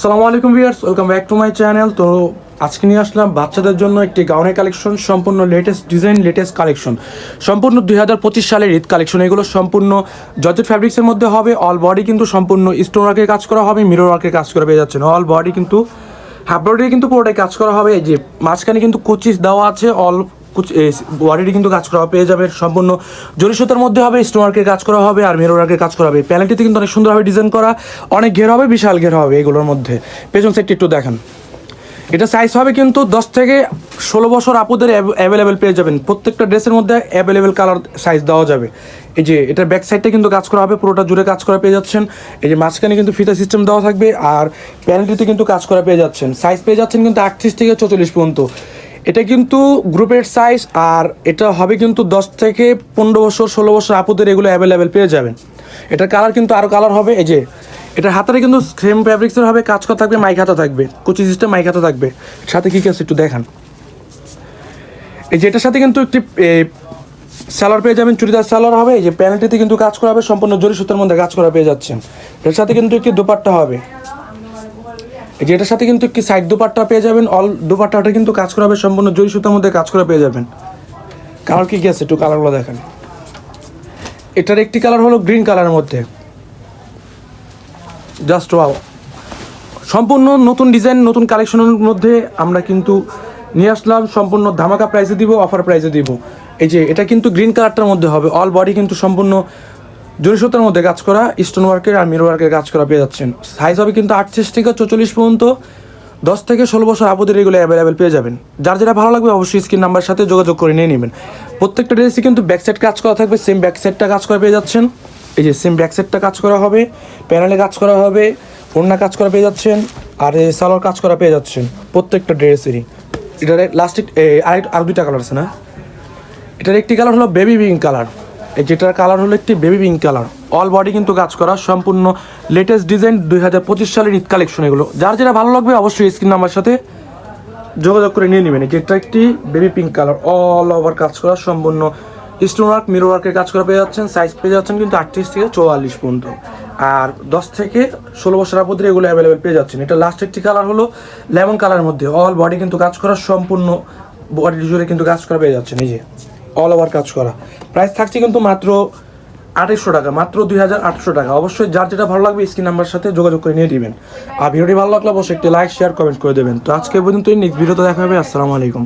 আসসালামু আলাইকুম viewers, welcome back to my channel. তো আজকে নিয়ে আসলাম বাচ্চাদের জন্য একটি গাউনের কালেকশন, সম্পূর্ণ লেটেস্ট ডিজাইন লেটেস্ট কালেকশন। সম্পূর্ণ দুই হাজার পঁচিশ সালের ঈদ কালেকশন, এগুলো সম্পূর্ণ জর্জেট ফ্যাব্রিক্সের মধ্যে হবে অল বডি কিন্তু সম্পূর্ণ স্টোন ওয়ার্কের কাজ করা হবে মিরর ওয়ার্কের কাজ করা পেয়ে যাচ্ছেন। অল বডি কিন্তু হাফ বডি কিন্তু পুরোটাই কাজ করা হবে। এই যে মাঝখানে কিন্তু কোচিস দেওয়া আছে অল বডিটি কিন্তু কাজ করা পেয়ে যাবে সম্পূর্ণ। জরি সুতার মধ্যে হবে স্টোন ওয়ার্কের কাজ করা হবে, আর মিরর ওয়ার্কের কাজ করা হবে। প্যানেলটিতে কিন্তু অনেক সুন্দরভাবে ডিজাইন করা, অনেক ঘের হবে, বিশাল ঘের হবে এগুলোর মধ্যে। পেছন সাইডটি একটু দেখেন। এটা সাইজ হবে কিন্তু দশ থেকে ষোলো বছর আপুদের অ্যাভেলেবেল পেয়ে যাবেন। প্রত্যেকটা ড্রেসের মধ্যে অ্যাভেলেবেল কালার সাইজ দেওয়া যাবে। এই যে, এটার ব্যাক সাইডটা কিন্তু কাজ করা হবে, পুরোটা জুড়ে কাজ করা পেয়ে যাচ্ছেন। এই যে, মাঝখানে কিন্তু ফিতা সিস্টেম দেওয়া থাকবে, আর প্যানেলটিতে কিন্তু কাজ করা পেয়ে যাচ্ছেন। সাইজ পেয়ে যাচ্ছেন কিন্তু আটত্রিশ থেকে চৌচল্লিশ পর্যন্ত। এটা কিন্তু গ্রুপের সাইজ আর এটা হবে কিন্তু দশ থেকে পনেরো বছর, ষোলো বছর আপুদের এগুলো অ্যাভেলেবেল পেয়ে যাবেন। এটার কালার কিন্তু আরও কালার হবে, এই যে এটা হাতারে কিন্তু সেম ফ্যাব্রিক্সের হবে কাজ করা থাকবে মাইক হাতা থাকবে, কুচি সিস্টেম মাইক হাতা থাকবে। সাথে কী কী আছে একটু দেখান। এই যে এটার সাথে কিন্তু একটি স্যালার পেয়ে যাবেন, চুড়িদার স্যালার হবে, এই যে প্যানেলটিতে কিন্তু কাজ করা হবে, সম্পূর্ণ জরি সুতার মধ্যে কাজ করা পেয়ে যাচ্ছেন। এর সাথে কিন্তু একটি দোপাট্টা হবে। এই যে এটার সাথে কিন্তু একটি সাইড দোপাট্টা পেয়ে যাবেন অল দোপাট্টাটা কিন্তু কাজ করা হবে, সম্পূর্ণ জরি সুতার মধ্যে কাজ করা পেয়ে যাবেন। কালার কী কী আছে একটু কালারগুলো দেখেন। এটার একটি কালার হলো গ্রিন কালারের মধ্যে। জাস্ট ওয়াও সম্পূর্ণ নতুন ডিজাইন নতুন কালেকশনের মধ্যে আমরা কিন্তু নিয়ে আসলাম, সম্পূর্ণ ধামাকা প্রাইসে দিব অফার প্রাইসে দিব। এই যে এটা কিন্তু গ্রিন কালারটার মধ্যে হবে অল বডি কিন্তু সম্পূর্ণ জরি মধ্যে কাজ করা স্টোন ওয়ার্কের আর মিরো ওয়ার্কের কাজ করা পেয়ে যাচ্ছেন। সাইজ হবে কিন্তু আটত্রিশ থেকে চৌচল্লিশ পর্যন্ত। দশ থেকে ষোলো বছর আপদের এগুলো অ্যাভেলেবেল পেয়ে যাবেন। যার যেটা ভালো লাগবে অবশ্যই স্ক্রিন নাম্বার সাথে যোগাযোগ করে নিয়ে নেবেন। প্রত্যেকটা ড্রেসই কিন্তু ব্যাক সাইড কাজ করা থাকবে সেম ব্যাক সাইডটা কাজ করা পেয়ে যাচ্ছেন। এই যে সেম ব্যাক সাইডটা কাজ করা হবে প্যানেলে কাজ করা হবে, ওড়না কাজ করা পেয়ে যাচ্ছেন, আর সালোয়ার কাজ করা পেয়ে যাচ্ছেন প্রত্যেকটা ড্রেসেরই এটার লাস্টিক আরেক, আর দুইটা কালার আছে না? এটার একটি কালার হলো বেবি পিঙ্ক কালার যেটার কালার হলো একটি baby pink colour all body কিন্তু কাজ করা সম্পূর্ণ লেটেস্ট ডিজাইন দুই হাজার পঁচিশ সালের ঈদ কালেকশন এগুলো। যার যেটা ভালো লাগবে অবশ্যই স্ক্রিন নাম্বার সাথে যোগাযোগ করে নিয়ে নেবেন। যেটা একটি baby pink colour all over কাজ করা সম্পূর্ণ। স্টোন ওয়ার্ক মিরো ওয়ার্কের কাজ করা পেয়ে যাচ্ছেন সাইজ পেয়ে যাচ্ছেন কিন্তু আটত্রিশ থেকে চৌয়াল্লিশ পর্যন্ত। আর দশ থেকে ষোলো বছর আপদের এগুলো অ্যাভেলেবেল পেয়ে যাচ্ছেন। এটা লাস্ট একটি কালার হলো লেমন কালারের মধ্যে। অল বডি কিন্তু কাজ করা সম্পূর্ণ। বডি জুড়ে কিন্তু কাজ করা পেয়ে যাচ্ছেন, এই যে। অল ওভার কাজ করা। প্রাইস থাকছে কিন্তু মাত্র আঠাইশশো টাকা, মাত্র দুই হাজার আটশো টাকা। অবশ্যই যার যেটা ভালো লাগবে স্ক্রিন নাম্বার সাথে যোগাযোগ করে নিয়ে দিবেন আর ভিডিওটি ভালো লাগলে অবশ্যই একটি লাইক শেয়ার কমেন্ট করে দেবেন। তো আজকে পর্যন্ত নেক্সট ভিডিওতে দেখা হবে। আসসালামু আলাইকুম।